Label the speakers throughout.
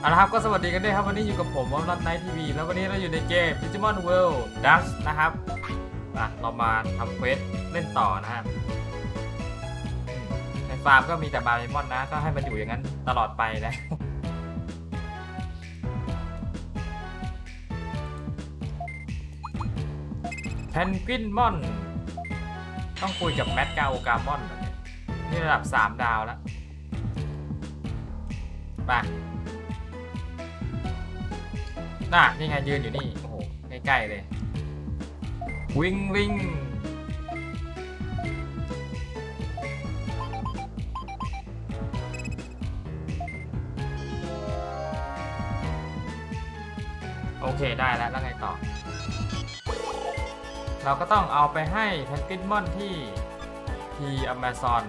Speaker 1: เอาละครับก็สวัสดีกันด้วยครับวันนี้อยู่กับผมวอลนัทไนท์ทีวีแล้ววันนี้เราอยู่ในเกม Digimon World Dash นะครับอะเรามาทำเควสเล่นต่อนะฮะในฟาร์มก็มีแต่บาร์เมอนนะ ก็ให้มันอยู่อย่างนั้นตลอดไปนะแพนกวินมอน ต้องคุยกับแมดกาโอกามอนนี่ยนี่ระดับ 3 ดาวแล้วไป น่ะนี่ไงยืนอยู่นี่ โอ้โห ใกล้ ๆ เลย วิ่งวิ่งโอเคได้แล้วแล้วไงต่อ เราก็ต้องเอาไปให้แพนกวินมอนที่ทีอเมซอน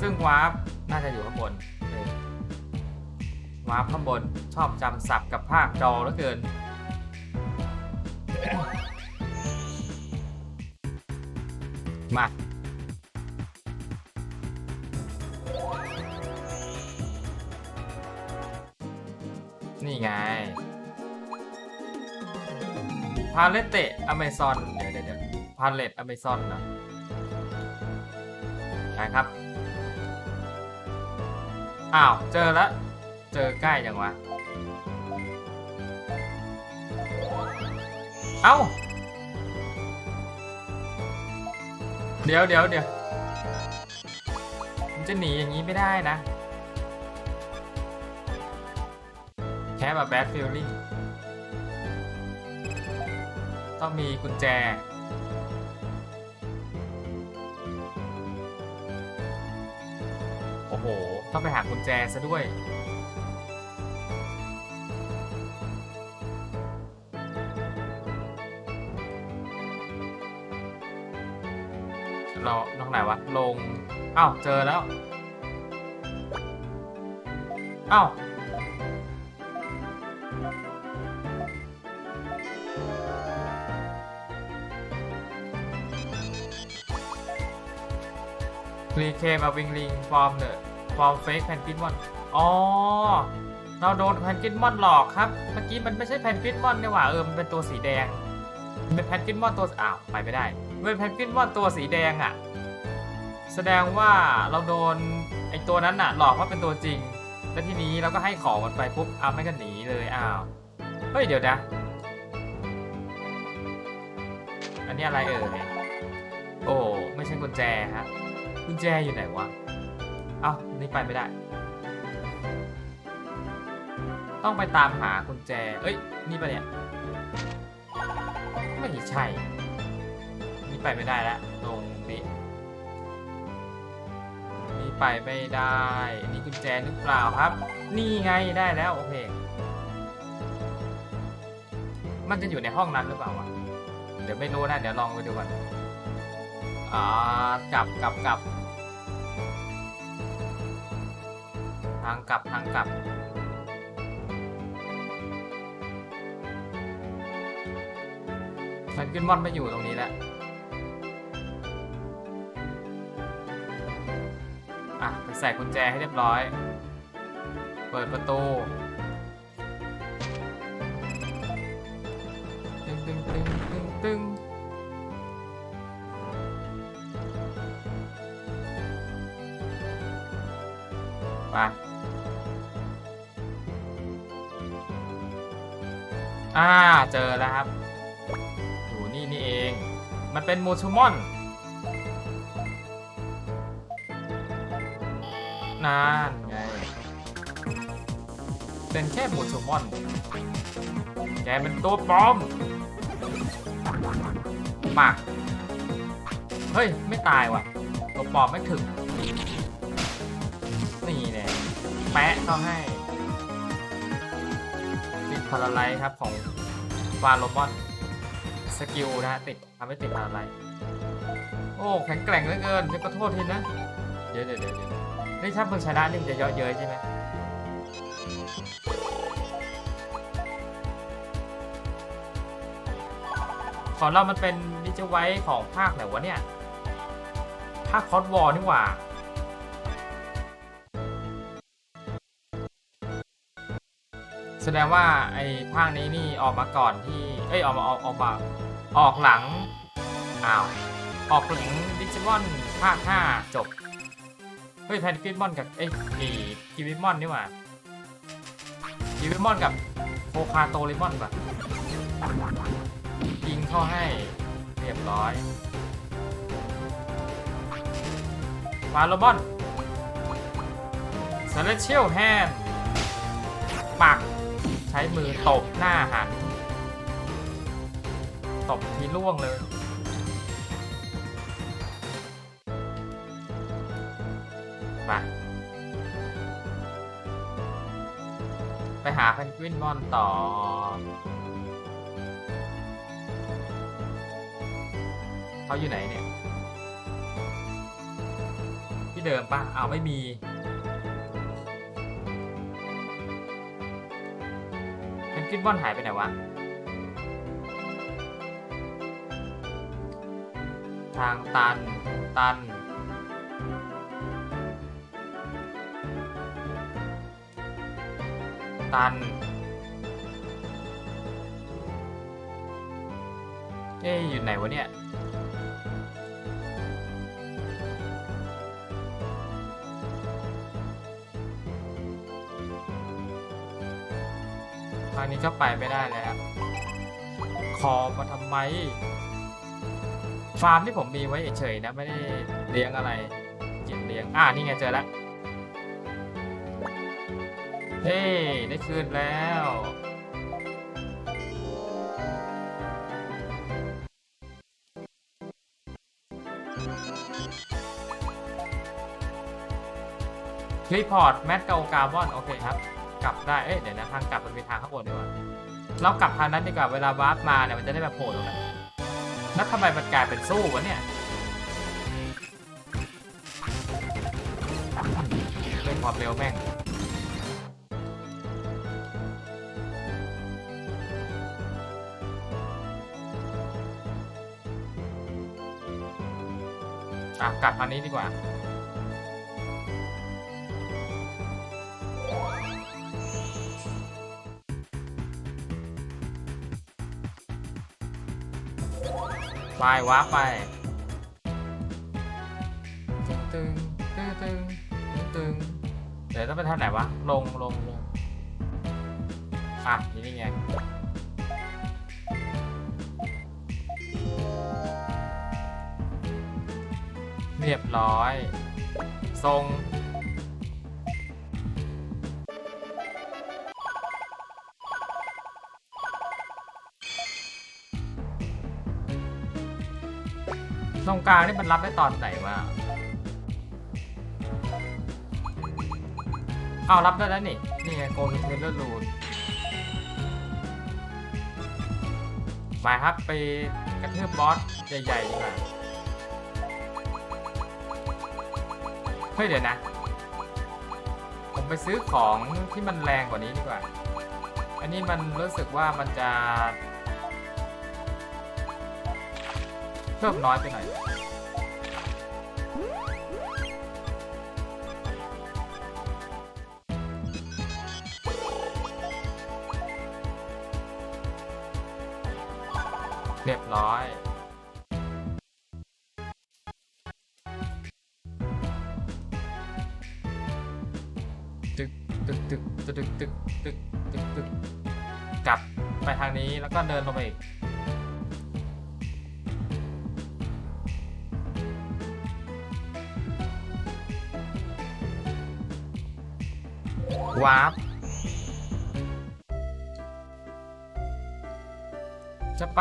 Speaker 1: ซึ่งวาร์ปน่าจะอยู่ข้างบน วาร์ปข้างบนชอบจำศัพท์กับภาคจอเหลือเกิน มานี่ไง พาเลตเตอเมซอน เดี๋ยวเดี๋ยวพาเลตอเมซอนนะไปครับ อ้าว เจอแล้ว เจอใกล้ยังวะ เอ้า เดี๋ยวเดี๋ยวเดี๋ยวมันจะหนีอย่างนี้ไม่ได้นะ แค่แบบแบดฟิลลิ่ง ต้องมีกุญแจโอ้โห ต้องไปหากุญแจซะด้วย เราตรงไหนวะ ลงอ้าวเจอแล้วอ้าวรีเคมาวิงลิงฟอร์มเดอะฟอร์มเฟกแพนกินมอน อ๋อ เราโดนแพนกินมอนหลอกครับ เมื่อกี้มันไม่ใช่แพนกินมอนนี่หว่า เออ มันเป็นตัวสีแดง เป็นแพนกินมอนตัวอ้าว ไปไม่ได้ เป็นแพนกินมอนตัวสีแดงอะ่ะ แสดงว่าเราโดนไอตัวนั้นน่ะ หลอกว่าเป็นตัวจริง แล้วทีนี้เราก็ให้ของมันไปปุ๊บอ้าวไม่ก็หนีเลยอ้าวเฮ้ยเดี๋ยวนะอันนี้อะไรเอ่ยโอ้ไม่ใช่กุญแจฮะกุญแจอยู่ไหนวะเอ้านี่ไปไม่ได้ ต้องไปตามหากุญแจ เอ้ย นี่ปะเนี่ย ไม่ใช่ ไปไม่ได้แล้วตรงนี้นี่ไปไม่ได้นี่กุญแจหรือเปล่าครับ นี่ไงได้แล้วโอเค มันจะอยู่ในห้องนั้นหรือเปล่าวะเดี๋ยวไม่รู้นะเดี๋ยวลองไปดูก่อนอ่ากลับกลับกลับทางกลับทางกลับมันขึ้นมอนไม่อยู่ตรงนี้แล้ว ใส่กุญแจให้เรียบร้อย เปิดประตูตึงตึงตึงตึงตึงไปอ่า เจอแล้วครับ อยู่นี่นี่เอง มันเป็นมูชูมอน นานไงเป็นแค่มูชูมอนแกเป็นตัวปลอมมาเฮ้ย ไม่ตายว่ะตัวปลอมไม่ถึง นี่แน่แปะเข้าให้ติดพาราไลท์ครับของฟาโลมอนสกิลนะฮะติดทำให้ติดพาราไลท์โอ้ แข็งแกร่งเหลือเกินเดี๋ยวขอโทษทีนะ เดี๋ยวเดี๋ยวเดี๋ยว นี่ถ้ามึงชนะนี่มันจะเยอะเย้ยใช่ไหมของเรามันเป็นดิจิไวท์ของภาคไหนวะเนี่ย ภาคคอสวอร์นี่หว่าแสดงว่าไอ้ภาคนี้นี่ออกมาก่อนที่ เอ้ยออกมาออกออกมาออกหลัง อ้าว ออกหลังดิจิมอนภาค 5 จบ เฮ้ยแพนกิมอนกับเอ้ยอีกิวิมอนนี่หว่ากิวิมอนกับโคคาโตริมอนปะยิงเข้าให้เรียบร้อยมาโลบอนเซเลเชียลแฮนปัก ใช้มือตบหน้าหัน ตบทีล่วงเลย ไปไปหาเพนกวินมอนต่อ เขาอยู่ไหนเนี่ย ที่เดิมปะเอาไม่มีเพนกวินมอนหายไปไหนวะ ทางตัน ตัน ตัน เอ๊ะอยู่ไหนวะเนี่ย ทางนี้ก็ไปไม่ได้แล้ว คอมาทำไม ฟาร์มที่ผมมีไว้เฉยๆนะ ไม่ได้เลี้ยงอะไรกินเลี้ยง อ่านี่ไงเจอแล้ว เฮ้ได้คืนแล้ว รีพอร์ตแมทเกากาบอน โอเคครับ กลับได้ เอ้ยเดี๋ยวนะ ทางกลับมันมีทางข้างบนดีกว่า เรากลับทางนั้นดีกว่า เวลาวาร์ปมาเนี่ยมันจะได้แบบโผล่ตรงนั้นแล้วทำไมมันกลายเป็นสู้วะเนี่ยเร่งความเร็วแม่ง นี้ดีกว่า ไปว้าร์ปไปตึงตึงตึงตึงตึงเดี๋ยวต้องไปทางไหนวะ ลงลงลงอะนี่นี่ไง รียบร้อย ทรง ตรงกลางนี่มันรับได้ตอนไหนวะเอารับได้แล้วนี่ นี่ไงโกลเทเลอร์รูนมาครับไปกระทืบบอสใหญ่ๆดีกว่า เฮ้ยเดี๋ยวนะ ผมไปซื้อของที่มันแรงกว่านี้ดีกว่า อันนี้มันรู้สึกว่ามันจะเพิ่มน้อยไปหน่อยเรียบร้อย ก็เดินลงไปอีก วาร์ป จะไป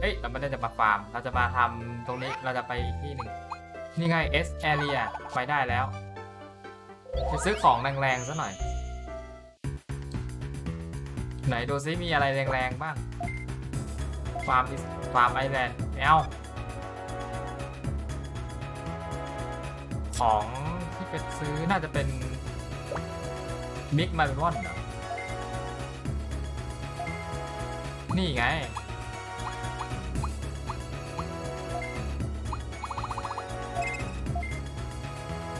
Speaker 1: เอ้ยเราไม่ได้จะมาฟาร์ม เราจะมาทำตรงนี้ เราจะไปอีกที่หนึ่ง นี่ไง S area ไปได้แล้ว จะซื้อของแรงๆซะหน่อย ไหนดูซิมีอะไรแรงๆบ้างฟาร์มฟาร์มไอแลนด์แอลของที่เป็นซื้อน่าจะเป็นมิกมาเป็นวอนเหรอนี่ไง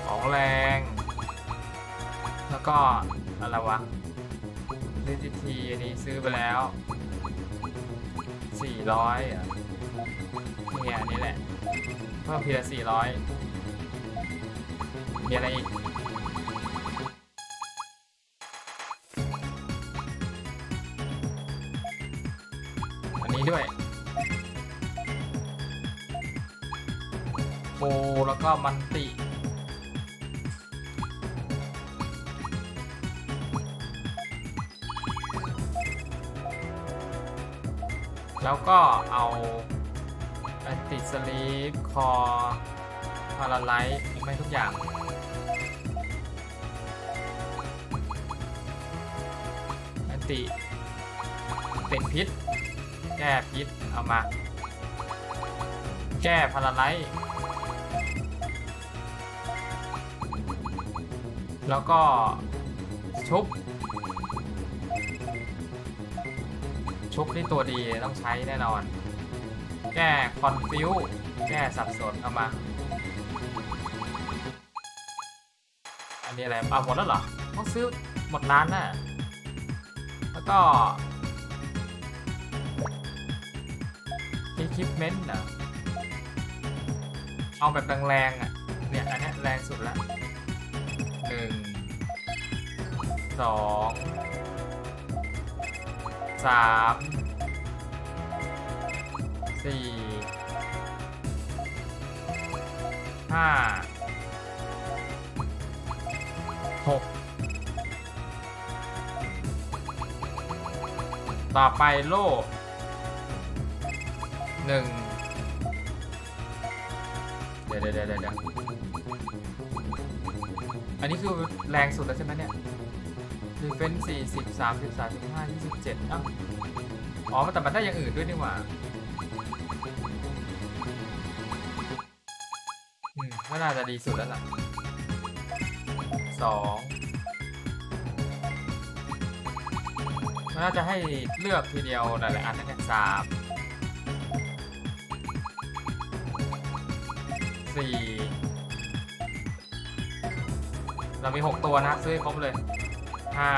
Speaker 1: ของแรง แล้วก็อะไรวะ Simplicity อันนี้ซื้อไปแล้ว 400อะเนี่ยอันนี้แหละเพิ่มทีละ400 มีอะไรอีกอันนี้ด้วยโฟแล้วก็มันติ แล้วก็เอาติดสลีปคอพาราไลท์ไม่ทุกอย่างอนติ เป็นพิษ แก้พิษ เอามา แก้พาราไลท์แล้วก็ชุบ ชุบนี่ตัวดีต้องใช้แน่นอน แก้คอนฟิวแก้สับสนเอามา อันนี้อะไรอะหมดแล้วเหรอ ต้องซื้อหมดร้านน่ะ แล้วก็ equipment อะเอาแบบแรงๆอะ เนี่ยอันนี้แรงสุดละหนึ่งสอง สามสี่ห้าหกต่อไปโล่หนึ่งเดี๋ยวเดี๋ยวเดี๋ยวเดี๋ยวอันนี้คือแรงสุดแล้วใช่ไหมเนี่ย ดีเฟนสี่สิบสามสิบสามสิบห้ายี่สิบเจ็ดอ๋อแต่มันได้อย่างอื่นด้วยนี่หว่าอืมก็น่าจะดีสุดแล้วล่ะสองมันน่าจะให้เลือกทีเดียวหลายๆอันนั่นแหละสามสี่เรามีหกตัวนะซื้อให้ครบเลย ห้า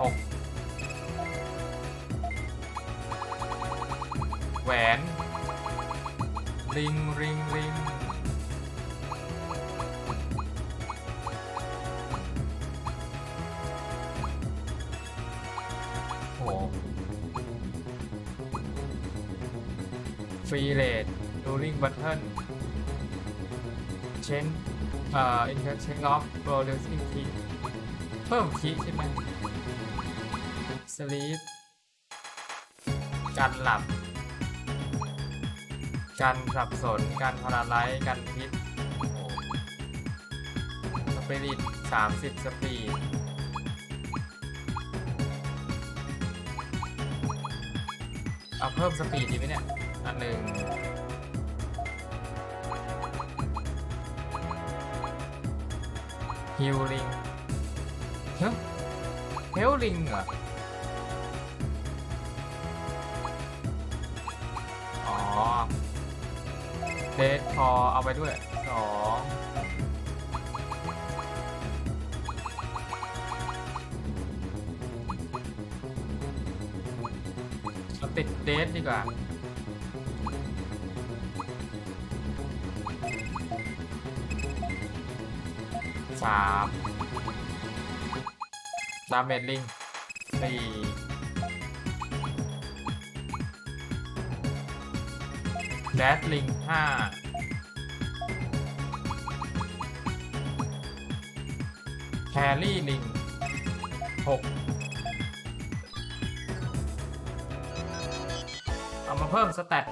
Speaker 1: หก แหวนริงริงริง โอ้ฟรีเลดดูริงบัตเทิล เชนเอ่ออินเทอร์เชนออฟโปรดิวซิ่งคีเพิ่มคีใช่ไหมสลีปการหลับ การสับสน การพาราไลท์การพิษสปิริตสามสิบสปีดเอาเพิ่มสปีดดีไหมเนี่ย อันหนึ่ง ฮิลลิงเฮ้ยเฮลลิงเหรออ๋อเดทคอเอาไปด้วยสองเอาติดเดทดีกว่า สามดาเมจลิงสี่แดดลิงห้าแครี่ลิงหกเอามาเพิ่มสแตท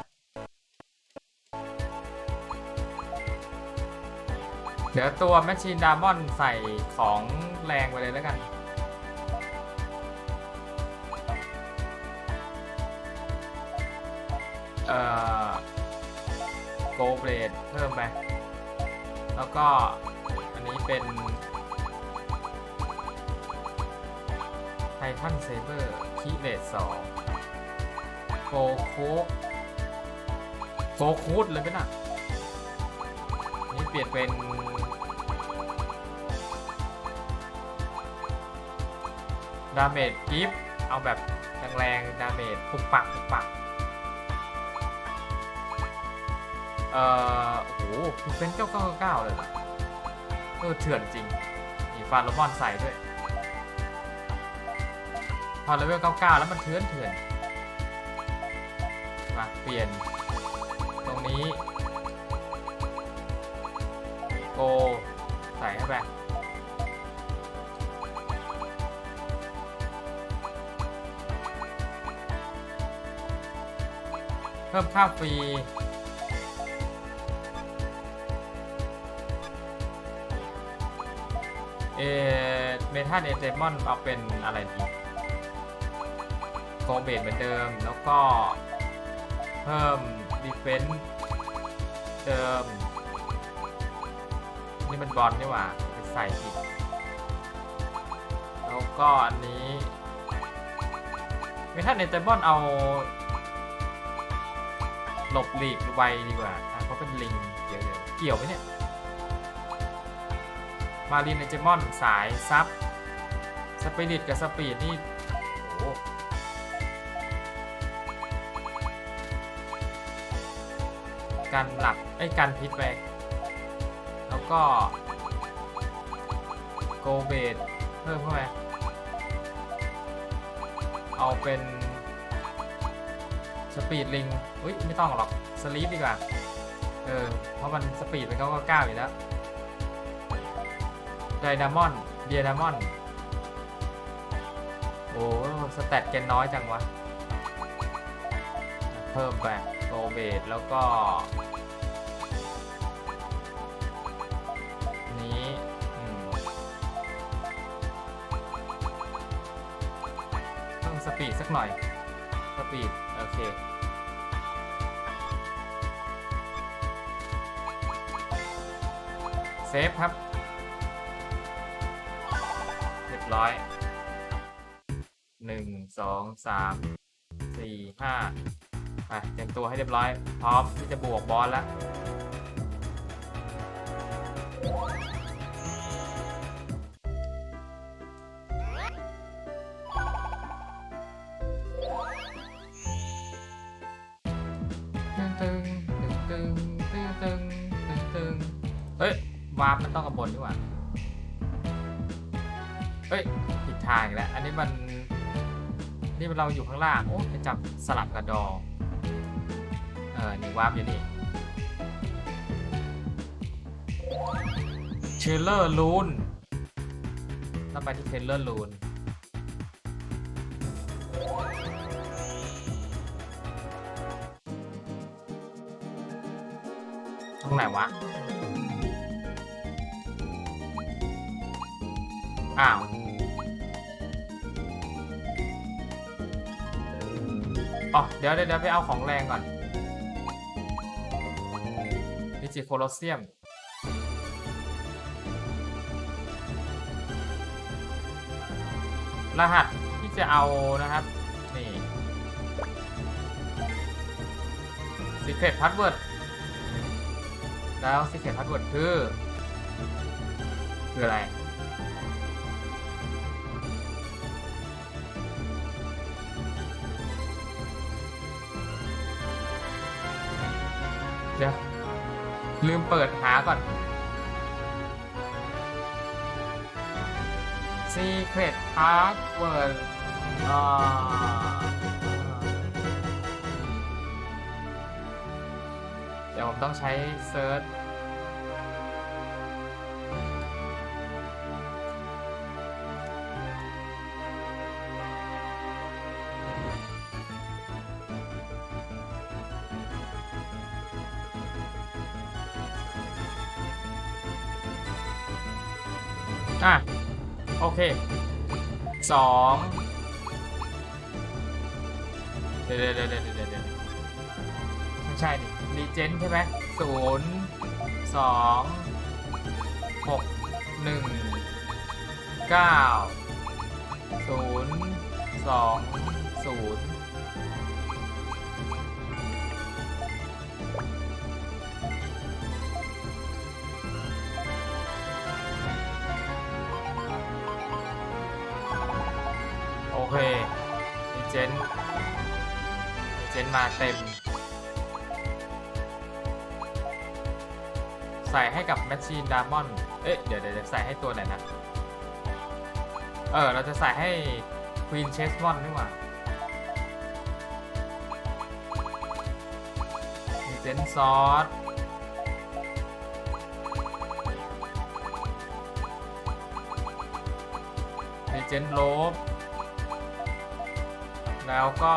Speaker 1: เดี๋ยวตัวแมชชีนดามอนใส่ของแรงไปเลยแล้วกัน เอ่อโกเบรดเพิ่มไป แล้วก็อันนี้เป็นไททันเซเบอร์คีเรดสองโกโคกโกคูดเลยไหมน่ะนี่เปลี่ยนเป็น ดาเมจกิฟเอาแบบแรงๆดาเมจปุกปักปุกปักเอ่อโอ้โหเป็นเก้าเก้าเก้าเลยเออเถื่อนจริงมีฟาโรมอนใส่ด้วยพอเลเวล99แล้วมันเถื่อนเถื่อนมาเปลี่ยน ตรงนี้โกใส่เข้าไป เพิ่มค่าฟรี เอเมทัลเอเจมอนเอาเป็นอะไรดีโกเบตเหมือนเดิม แล้วก็เพิ่มดีเฟนส์เดิม นี่มันบอลนี่หว่าใส่ผิดแล้วก็อันนี้เมทัลเอเจมอนเอา หลบหลีกไวดีกว่าอะเพราะเป็นลิงเดี๋ยวเดี๋ยวเกี่ยวไหมเนี่ย มารีนเอเจมอนสายซับสปิริตกับสปีดนี่โอ้การหลับไอ้การพิษไปแล้วก็ โกเบดเพิ่มเข้าไปเอาเป็น สปีดลิงอุ้ยไม่ต้องหรอกสลีปดีกว่า เออ เพราะมันสปีดเป็นก้าเก้าอยู่แล้วไดนามอนเดียนามอนโอ้สแตทแกนน้อยจังวะ เพิ่มไปโกเบดแล้วก็ นี้เพิ่มสปีดสักหน่อย สปีด โอเคเซฟครับ เรียบร้อย หนึ่ง สอง สาม สี่ ห้าไปเตรียมตัวให้เรียบร้อย พร้อมที่จะบวกบอลแล้ว ตึงตึงตึงเฮ้ยวาร์ปมันต้องกระบนดีกว่าเฮ้ยผิดทางอีกแล้ว อันนี้มัน นี่เราอยู่ข้างล่าง โอ้จะจับสลับกับดอ เออนี่วาร์ปอยู่นี่เชลเลอร์ลูนต้องไปที่เชลเลอร์ลูน รงไหนวะ อ้าวอ๋อเดี๋ยวเดี๋ยวไปเอาของแรงก่อนดิจิโคลอเซียมรหัสที่จะเอานะครับ นี่ Secret Password แล้วซีเคียพาสเวิร์ดคือ คืออะไร เดี๋ยว ลืมเปิดหาก่อน Secret Password อ่า ต้องใช้เซิร์ชอะ โอเคสองเดี๋ยวเดี๋ยวเดี๋ยวเดี๋ยว ใช่ดิรีเจนใช่ไหมศูนย์สองหกหนึ่งเก้าศูนย์สองศูนย์โอเคดีเจนดีเจนมาเต็ม ใส่ให้กับแมชชีนดามอนเอ๊ะเดี๋ยวเดี๋ยวใส่ให้ตัวไหนนะ เออ เราจะใส่ให้ควีนเชสมอนนี่หว่าดีเจนซอสดีเจนโลบแล้วก็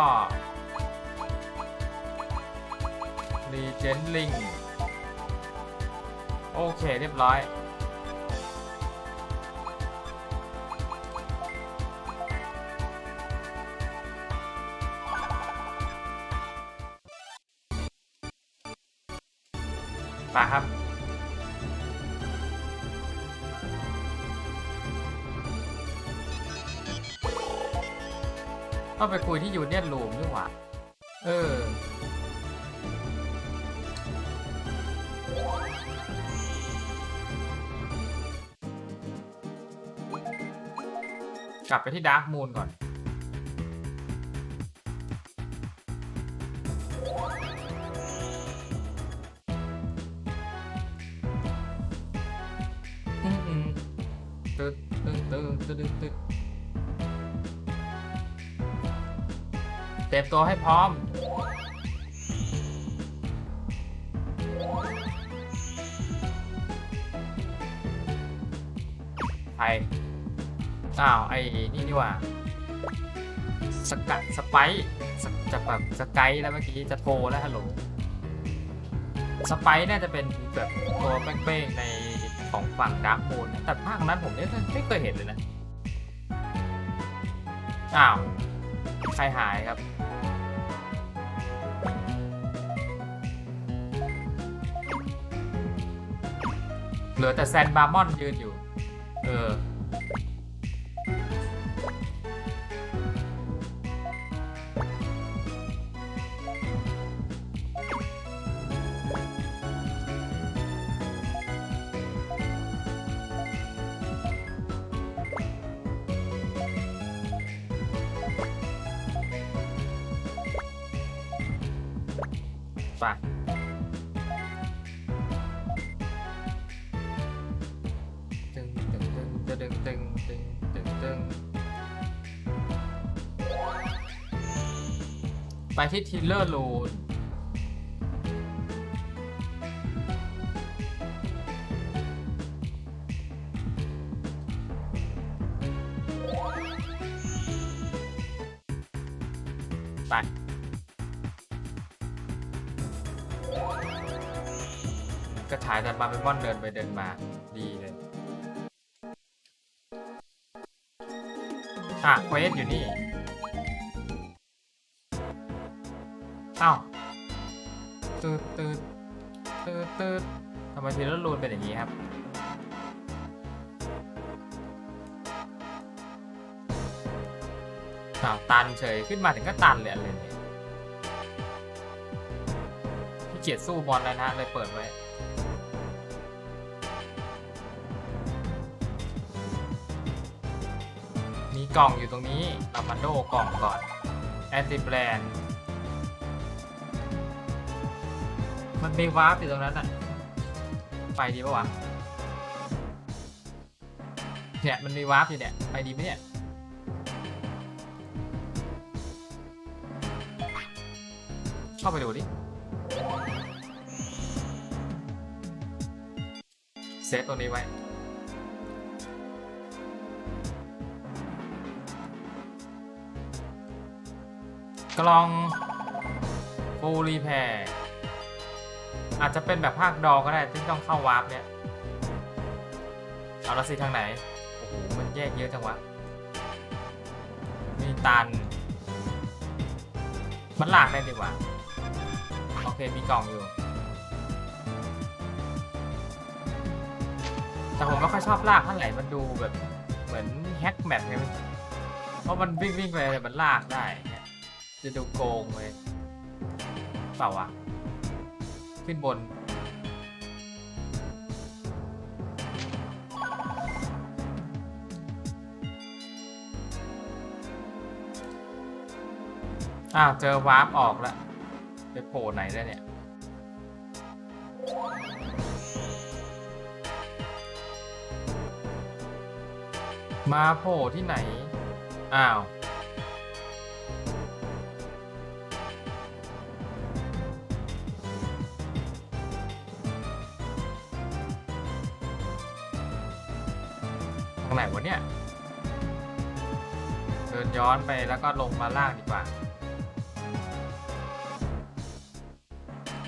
Speaker 1: ดีเจนลิง โอเคเรียบร้อย ไปครับ ต้องไปคุยที่ยูเนี่ยนรูมด้วยว่ะ ไปที่ดาร์ m มูนก่อน ตึ๊ดตึ๊ดตึ๊ดตึ๊ดตึ๊ดเตรียมตัวให้พร้อมใคร อ้าวไอ้นี่นี่ว่าสกัดสไปซ์สจะแบบสไกด์แล้วเมื่อกี้จะโทรแล้วฮัลโหลสไปซ์น่าจะเป็นแบบตัวเป้งๆในของฝั่งดาร์กโ n นแต่ภาคนั้นผมเนี่ยไม่เคยเห็นเลยนะ อ้าว ใครหายครับ เหลือแต่แซนบาร์มอนยืนอยู่ ไปที่ทิลเลอร์ลูนไป กระถายแต่มาเป็นม่อนเดินไปเดินมา ดีเลย อะเควสอยู่นี่ อ้าวตืดตืดตืดตืดทำไมทีละรูนเป็นอย่างนี้ครับ อ้าวตันเฉยขึ้นมาถึงก็ตันเลยอะไรเนี่ยพี่เกียรสู้บอลแล้วนะเลยเปิดไว้ มีกล่องอยู่ตรงนี้เรามาโดกล่องก่อนแอนติแบรนด์ มันมีวาร์ปอยู่ตรงนั้นอะไปดีปะวะ เนี่ยมันมีวาร์ปอยู่เนี่ย ไปดีไหมเนี่ย เข้าไปดูดิ เซฟตัวนี้ไว้กล่องฟูรีแพร์ อาจจะเป็นแบบภาคดอก็ได้ที่ต้องเข้าวาร์ปเนี่ย เอาละสิทางไหน โอ้โห มันแยกเยอะจังวะ มีตัน มันลากได้ดีกว่า โอเค มีกล่องอยู่ แต่ผมไม่ค่อยชอบลากเท่าไหร่มันดูแบบ เหมือนแฮกแมปไงเพราะมันวิ่งวิ่งไปมันลากได้ จะดูโกงเลยเปล่าวะ ขึ้นบน อ้าว เจอวาร์ปออกแล้ว ไปโผล่ไหนได้เนี่ย มาโผล่ที่ไหน อ้าว ไหนวะเนี่ย เดินย้อนไปแล้วก็ลงมาล่างดีกว่า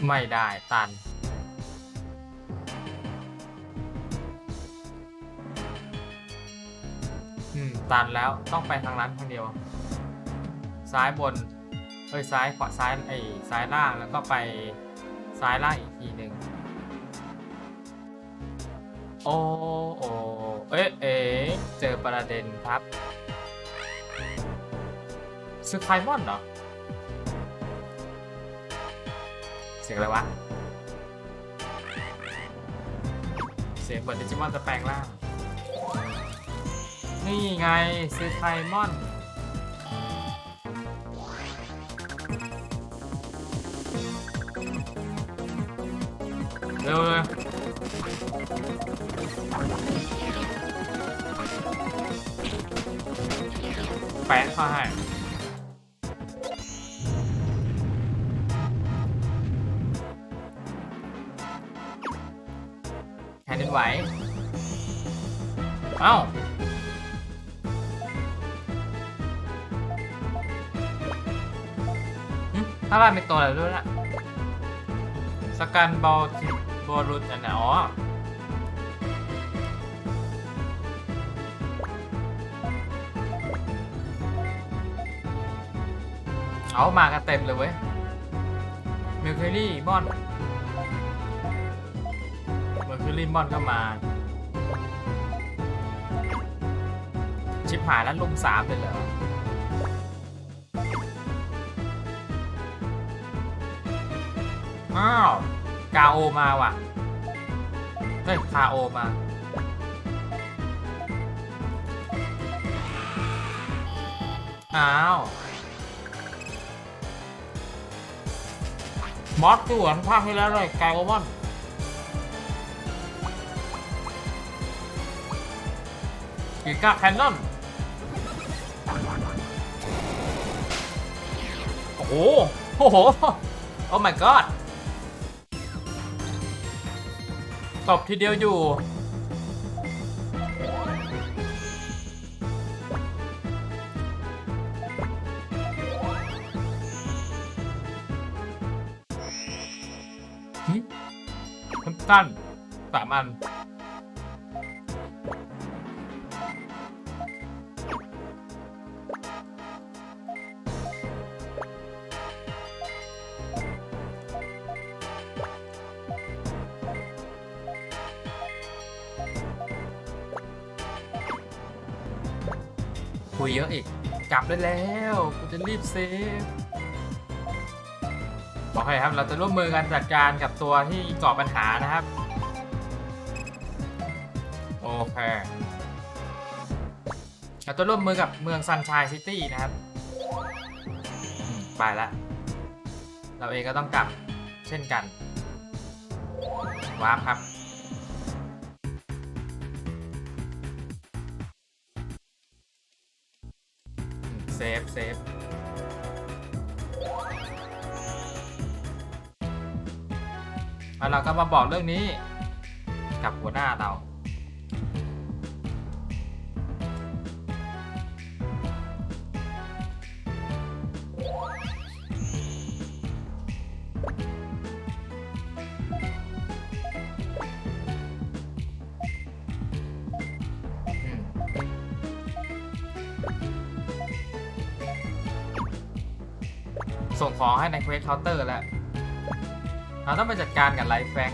Speaker 1: ไม่ได้ตัน อืม ตันแล้วต้องไปทางนั้นทางเดียว ซ้ายบน เอ้ยซ้ายขวาซ้ายไอ้ซ้ายล่างแล้วก็ไปซ้ายล่างอีกทีหนึ่งโอ้ ประเด็นครับซื้อไคมอนเหรอ เสียงอะไรวะ เสียงเหมือนดิจิมอนจะแปลงร่าง นี่ไงซื้อไคมอนเร็วเลย แปะเข้าให้แผ่นดินไหว เอ้าถ้าบ้านเป็นตัวอะไรด้วยล่ะสกันบอลบอลรุนอันไหนอ๋อ เอามากันเต็มเลยเว้ยมิลคิรี่มอนมิลคิรี่มอนก็มา ชิบหายแล้วลุมสามเลยเหรออ้าวกาโอมาว่ะเฮ้ยคาโอมาอ้าว มอสสวนภาคที่แล้วเลยไกโอมอนกิก้าแคนนอนโอ้โห โอ้โห โอ้ my god ตบทีเดียวอยู่ ตันสามอัน คุยเยอะอีก กลับได้แล้ว กูจะรีบเซฟ โอเคครับ เราจะร่วมมือกันจัดการกับตัวที่ก่อปัญหานะครับ โอเค เราจะร่วมมือกับเมืองซันช i ยซิตี้นะครับ ไปละ เราเองก็ต้องกลับเช่นกัน วาร์ปครับ เซฟ เซฟ แล้วเราก็มาบอกเรื่องนี้ กับหัวหน้าเรา ส่งของให้ในเควสเคาน์เตอร์แล้ว เราต้องไปจัดการกับไลฟ์แฟง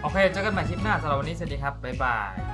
Speaker 1: โอเคเจอกันใหม่คลิปหน้าสำหรับวันนี้สวัสดีครับบ๊ายบาย